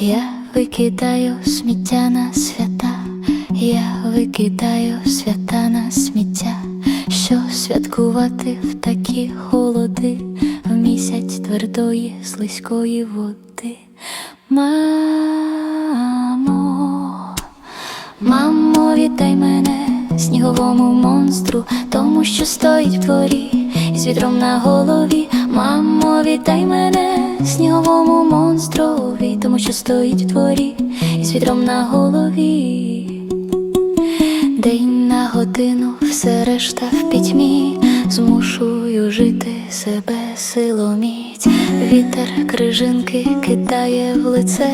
Я викидаю сміття на свята, я викидаю свята на сміття, що святкувати в такі холоди, в місяць твердої слизької води. Мамо, мамо, віддай мене сніговому монстру, тому що стоїть в дворі із вітром на голові. Мамо, віддай мене сніговому монстрові, тому що стоїть в дворі із вітром на голові. День на годину, все решта в пітьмі, змушую жити себе силоміць. Вітер крижинки кидає в лице,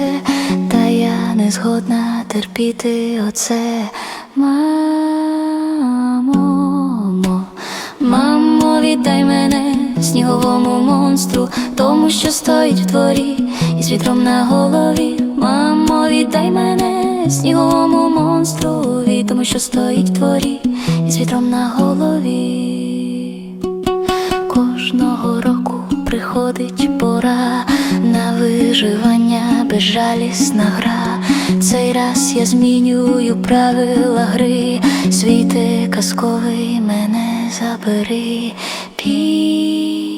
не згодна терпіти оце. Мамо, мамо, віддай мене сніговому монстру, тому що стоїть в дворі із вітром на голові. Мамо, віддай мене сніговому монстрові, тому що стоїть в дворі із вітром на голові. Кожного року приходить пора на виживання, безжалісна гра. Цей раз я змінюю правила гри, світи казковий мене забери. Піду,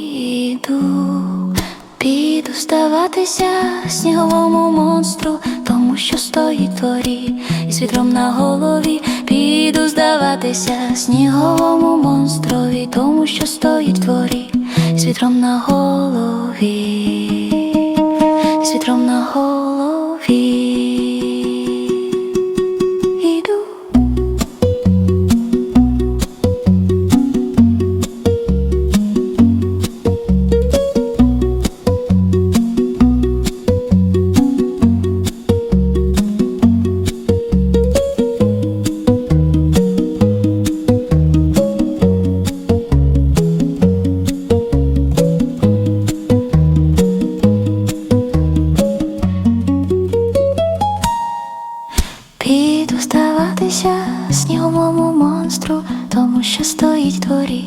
піду здаватися сніговому монстру, тому що стоїть в дворі із вітром на голові. Піду здаватися сніговому монстрові, тому що стоїть в дворі з вітром на голові, сніговому монстру, тому що стоїть дворі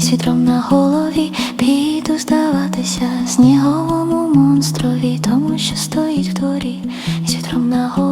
з вітром на голові. Піду здаватися сніговому монстрові, тому що стоїть в дворі з вітром на голові.